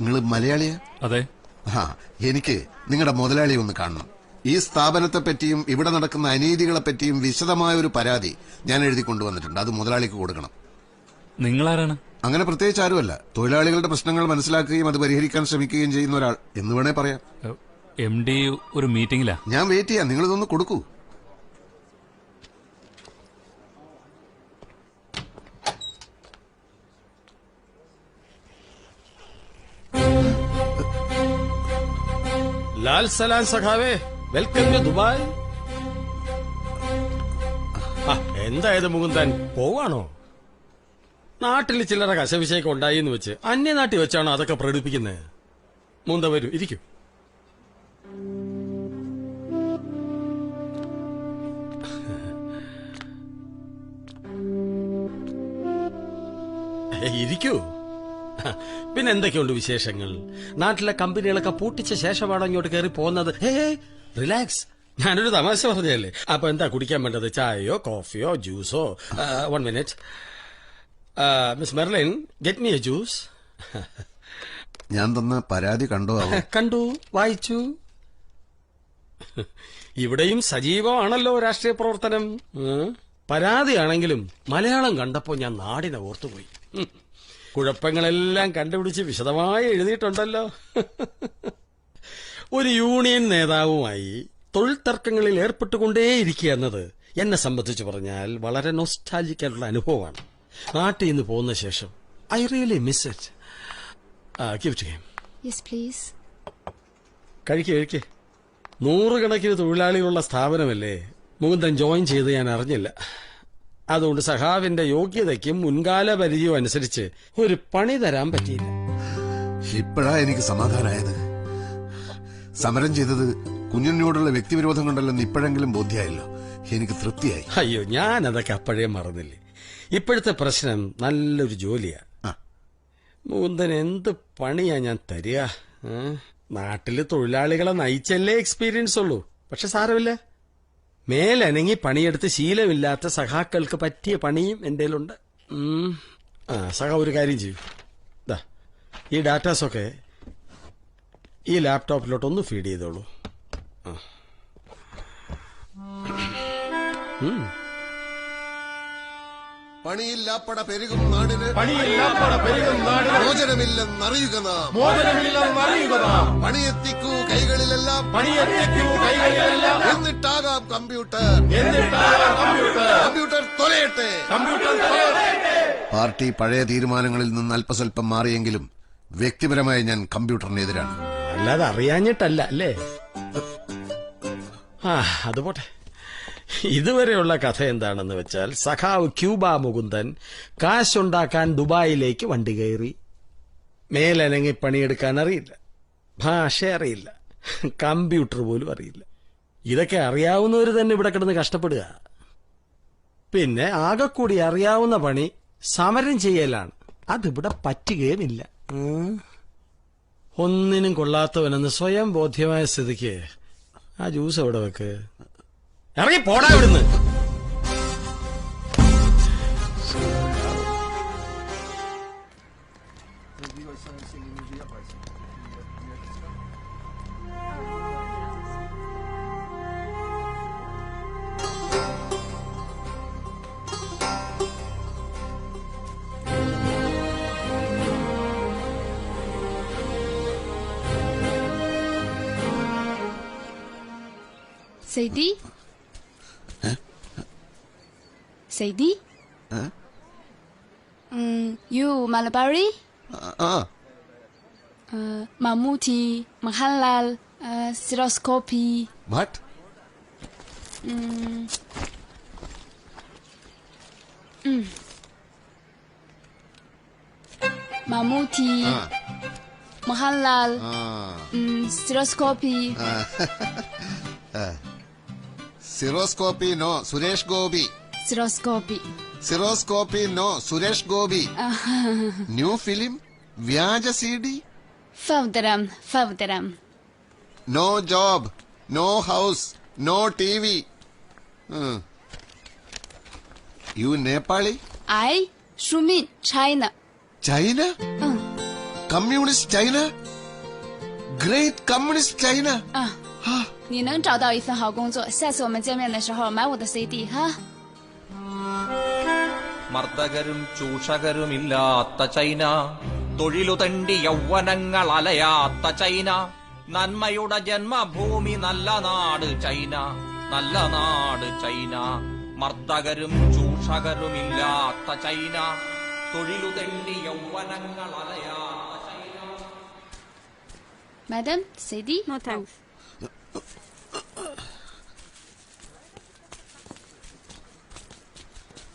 നിങ്ങൾ മലയാളിയാ? അതെ. ആ എനിക്ക് നിങ്ങളുടെ മുതലാളി ഒന്ന് കാണണം. ഈ സ്ഥാപനത്തെ പറ്റിയും ഇവിടെ നടക്കുന്ന അനീതികളെ പറ്റിയും വിശദമായ ഒരു പരാതി ഞാൻ എഴുതി കൊണ്ടുവന്നിട്ടുണ്ട്. അത് മുതലാളിക്ക് കൊടുക്കണം. നിങ്ങളാരാണ്? അങ്ങനെ പ്രത്യേകിച്ച് ആരുമല്ല. തൊഴിലാളികളുടെ പ്രശ്നങ്ങൾ മനസ്സിലാക്കുകയും അത് പരിഹരിക്കാൻ ശ്രമിക്കുകയും ചെയ്യുന്ന ഒരാൾ എന്ന് വേണേ പറയാം. എം ഡി ഒരു മീറ്റിംഗിലാ ഞാൻ വെയിറ്റ് ചെയ്യാം. നിങ്ങളിതൊന്ന് കൊടുക്കൂ. ലാൽ സലാൻ സഖാവേ വെൽക്കം ടു ദുബായ് എന്തായത് മുകുന്ദൻ? പോവാണോ? നാട്ടിൽ ചില്ലറ കശവിശയൊക്കെ ഉണ്ടായി എന്ന് വെച്ച് അന്യനാട്ടിൽ വെച്ചാണോ അതൊക്കെ പ്രകടിപ്പിക്കുന്നത് മുന്ത വരൂ ഇരിക്കൂ. ഇരിക്കൂ. പിന്നെ എന്തൊക്കെയുണ്ട് വിശേഷങ്ങൾ? നാട്ടിലെ കമ്പനികളൊക്കെ പൂട്ടിച്ച ശേഷമാണ് ഇങ്ങോട്ട് കയറി പോകുന്നത്? ഏ റിലാക്സ് ഞാനൊരു തമാശ പറഞ്ഞല്ലേ അപ്പൊ എന്താ കുടിക്കാൻ വേണ്ടത്? ചായയോ കോഫിയോ ജ്യൂസോ? One minute miss Merlin get me a juice ഞാൻ തന്ന പരാതി കണ്ടോ കണ്ടു വായിച്ചു. ഇവിടെയും സജീവമാണല്ലോ രാഷ്ട്രീയ പ്രവർത്തനം. പരാതിയാണെങ്കിലും മലയാളം കണ്ടപ്പോ ഞാൻ നാടിനെ ഓർത്തുപോയി. കുഴപ്പങ്ങളെല്ലാം കണ്ടുപിടിച്ച് വിശദമായി എഴുതിയിട്ടുണ്ടല്ലോ. ഒരു യൂണിയൻ നേതാവുമായി തൊഴിൽ തർക്കങ്ങളിൽ ഏർപ്പെട്ടുകൊണ്ടേയിരിക്കുക എന്നത് എന്നെ സംബന്ധിച്ച് പറഞ്ഞാൽ വളരെ നൊസ്റ്റാജിക്കായിട്ടുള്ള അനുഭവമാണ്. നാട്ടിൽ നിന്ന് പോകുന്ന ശേഷം I really miss it please. കഴിക്ക് കഴിക്ക്. നൂറുകണക്കിന് തൊഴിലാളികളുള്ള സ്ഥാപനമല്ലേ? മുകുന്ദൻ ജോയിൻ ചെയ്ത് ഞാൻ അറിഞ്ഞില്ല. അതുകൊണ്ട് സഹാവിന്റെ യോഗ്യതയ്ക്കും മുൻകാല പരിചയവും അനുസരിച്ച് ഒരു പണി തരാൻ പറ്റിയില്ല. ഇപ്പോഴാ എനിക്ക് സമാധാനമായത് സമരം ചെയ്തത് കുഞ്ഞിനോടുള്ള വ്യക്തിവിരോധം കൊണ്ടല്ലെന്ന് ഇപ്പോഴെങ്കിലും ബോധ്യമായല്ലോ എനിക്ക് തൃപ്തിയായി. അയ്യോ ഞാൻ അതൊക്കെ അപ്പോഴേ മറന്നില്ലേ. ഇപ്പോഴത്തെ പ്രശ്നം നല്ലൊരു ജോലിയാ. മുകുന്ദൻ എന്ത് പണിയാ ഞാൻ തരിക? നാട്ടിൽ തൊഴിലാളികളെ നയിച്ചല്ലേ എക്സ്പീരിയൻസ് ഉള്ളൂ. പക്ഷെ സാരമില്ല. മേലനങ്ങി പണിയെടുത്ത് ശീലമില്ലാത്ത സഖാക്കൾക്ക് പറ്റിയ പണിയും എന്റെ ഉണ്ട് ആ സഖ ഒരു കാര്യം ചെയ്യൂ. ദാ ഈ ഡാറ്റാസൊക്കെ ഈ ലാപ്ടോപ്പിലോട്ടൊന്ന് ഫീഡ് ചെയ്തോളൂ. ആ. പണിയില്ലാപ്പട പെരുകും നാടിന്. പണിയില്ലാപ്പട പെരുകും നാടിന്. മോചനമില്ലെന്നറിയുക നാം. മോചനമില്ലെന്നറിയുക നാം. പണിയെത്തിക്കൂ കൈകളിലെല്ലാം. പണിയെത്തിക്കൂ കൈകളിലെല്ലാം. എന്നിട്ടാകാം കമ്പ്യൂട്ടർ. എന്നിട്ടാകാം കമ്പ്യൂട്ടർ. കമ്പ്യൂട്ടർ തൊലയട്ടെ. കമ്പ്യൂട്ടർ തൊലയട്ടെ. പാർട്ടി പഴയ തീരുമാനങ്ങളിൽ നിന്ന് അല്പസ്വല്പം മാറിയെങ്കിലും വ്യക്തിപരമായി ഞാൻ കമ്പ്യൂട്ടറിനെതിരാണ്. അല്ലാതെ അറിയാഞ്ഞിട്ടല്ല അല്ലേ? ആ അത് പോട്ടെ. ഇതുവരെയുള്ള കഥ എന്താണെന്ന് വെച്ചാൽ സഖാവ് ക്യൂബ മുകുന്ദൻ കാശുണ്ടാക്കാൻ ദുബായിലേക്ക് വണ്ടി കയറി. മേലനങ്ങി പണിയെടുക്കാൻ അറിയില്ല. ഭാഷ അറിയില്ല. കമ്പ്യൂട്ടർ പോലും അറിയില്ല. ഇതൊക്കെ അറിയാവുന്നവർ തന്നെ ഇവിടെ കിടന്ന് കഷ്ടപ്പെടുക. പിന്നെ ആകെക്കൂടി അറിയാവുന്ന പണി സമരം ചെയ്യലാണ്. അതിവിടെ പറ്റുകയുമില്ല. ഒന്നിനും കൊള്ളാത്തവനെന്ന് സ്വയം ബോധ്യമായ സ്ഥിതിക്ക് ആ ജ്യൂസ് എവിടെ വെക്ക്? ഇറങ്ങി പോടാ ഇവിടുന്ന്. Sadie? Huh? Mm, you Malabari? Uh, uh. Uh, Mamuti, Mahalal, uh, Stereoscopy. What? Mm. Mm. Mamuti, uh. Mahalal, uh. Mm, Stereoscopy. Uh. uh. Stereoscopy no, Suresh Gobi. Stereoscopy stereoscopy no Suresh Gobi new film व्याज CD फवदरम फवदरम no job no house no TV you Nepali I श्रुमिन China China communist China great communist China 你能找到一份好工作，下次我们见面的时候买我的 CD 哈。മർദ്ദകരും ചൂഷകരുമില്ലാത്ത China. തൊഴിലുതണ്ടി യൗവനങ്ങൾ അലയാത്ത China. നന്മയുടെ ജന്മഭൂമി നല്ല നാട് China. നല്ല നാട് ചൈന. മർദ്ദകരും ചൂഷകരുമില്ലാത്ത ചൈന. തൊഴിലുതണ്ടി യൗവനങ്ങൾ അലയാത്ത China. Madam.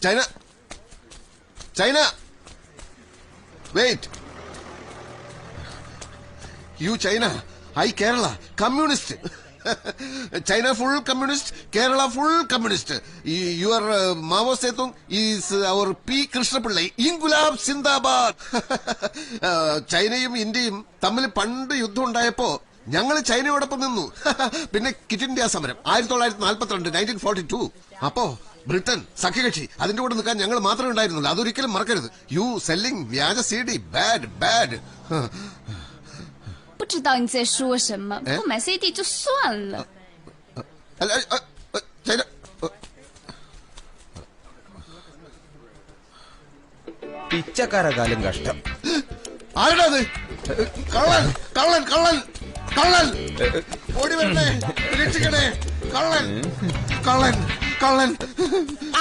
China China. Wait you China I Kerala communist China full communist Kerala full communist your Mao Zedong is our P Krishna Pillai Inquilab Zindabad ചൈനയും ഇന്ത്യയും തമ്മിൽ പണ്ട് യുദ്ധം ഉണ്ടായപ്പോ ഞങ്ങൾ ചൈനയോടൊപ്പം നിന്നു. പിന്നെ കിറ്റ് ഇന്ത്യ സമരം. ആയിരത്തി തൊള്ളായിരത്തി നാൽപ്പത്തിരണ്ട് നയന്റീൻ ഫോർട്ടി ടു അപ്പോ ബ്രിട്ടൻ സഖ്യകക്ഷി അതിന്റെ കൂടെ നിൽക്കാൻ ഞങ്ങൾ മാത്രമേ ഉണ്ടായിരുന്നുള്ളൂ അതൊരിക്കലും മറക്കരുത് യു സെല്ലിംഗ് വ്യാജ C D bad bad 不知道你在说什么，哎不买 CD 就算了。 അല്ല അ, അ, ചൈന അ, പിച്ചക്കാരകാലം കഷ്ടം ആരെടാ അത് കള്ളൻ കള്ളൻ കള്ളൻ കള്ളൻ ഓടി വരണേ രക്ഷിക്കണേ കള്ളൻ കള്ളൻ കള്ളൻ.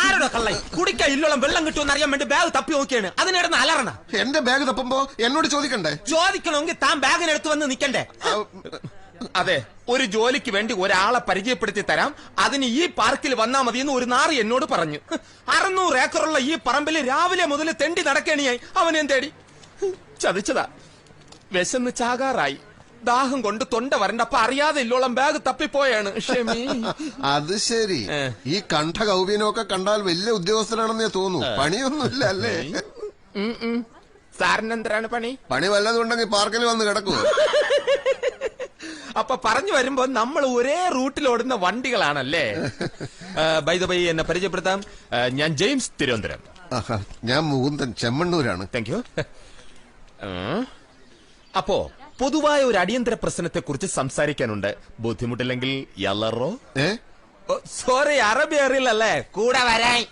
ആരുടെ കള്ളൻ? കുടിക്ക ഇല്ലോളം വെള്ളം കിട്ടുമെന്ന് അറിയാൻ വേണ്ടി ബാഗ് തപ്പി നോക്കിയാണ്. അതിനിടന്ന് അലറണ. എന്റെ ബാഗ് തപ്പുമ്പോ എന്നോട് ചോദിക്കണ്ടേ? ചോദിക്കണമെങ്കിൽ താൻ ബാഗിനെടുത്ത് വന്ന് നിക്കണ്ടേ അതെ ഒരു ജോലിക്ക് വേണ്ടി ഒരാളെ പരിചയപ്പെടുത്തി തരാം. അതിന് ഈ പാർക്കിൽ വന്നാ മതി എന്ന് ഒരു നാറി എന്നോട് പറഞ്ഞു. അറുന്നൂറ് ഏക്കറുള്ള ഈ പറമ്പിൽ രാവിലെ മുതൽ തെണ്ടി നടക്കണിയായി. അവൻ തേടി ചതിച്ചതാ. വിശന്ന് ചാകാറായി. ദാഹം കൊണ്ട് തൊണ്ട വരണ്ടപ്പ അറിയാതെ ഇല്ലോളം ബാഗ് തപ്പിപ്പോയാണ്. അത് ശരി. ഈ കണ്ഠ കൗപീനമൊക്കെ കണ്ടാൽ വലിയ ഉദ്യോഗസ്ഥനാണെന്നേ തോന്നുന്നു. പണിയൊന്നുമില്ല അല്ലേ? സാറിനെന്തരാണ് പണി? പണി വല്ലതുണ്ടെങ്കിൽ പാർക്കിൽ വന്ന് കിടക്കുവോ? അപ്പൊ പറഞ്ഞു വരുമ്പോ നമ്മൾ ഒരേ റൂട്ടിൽ ഓടുന്ന വണ്ടികളാണല്ലേ? ബൈദബൈ എന്നെ പരിചയപ്പെടുത്താം. ഞാൻ ജെയിംസ് തിരുവനന്തപുരം. ഞാൻ മുകുന്ദൻ ചെമ്മണ്ണൂരാണ്. താങ്ക് യു അപ്പോ പൊതുവായ ഒരു അടിയന്തര പ്രശ്നത്തെ കുറിച്ച് സംസാരിക്കാനുണ്ട്. ബുദ്ധിമുട്ടില്ലെങ്കിൽ സോറി അറബി അറിയില്ലല്ലേ? കൂടെ വരാൻ.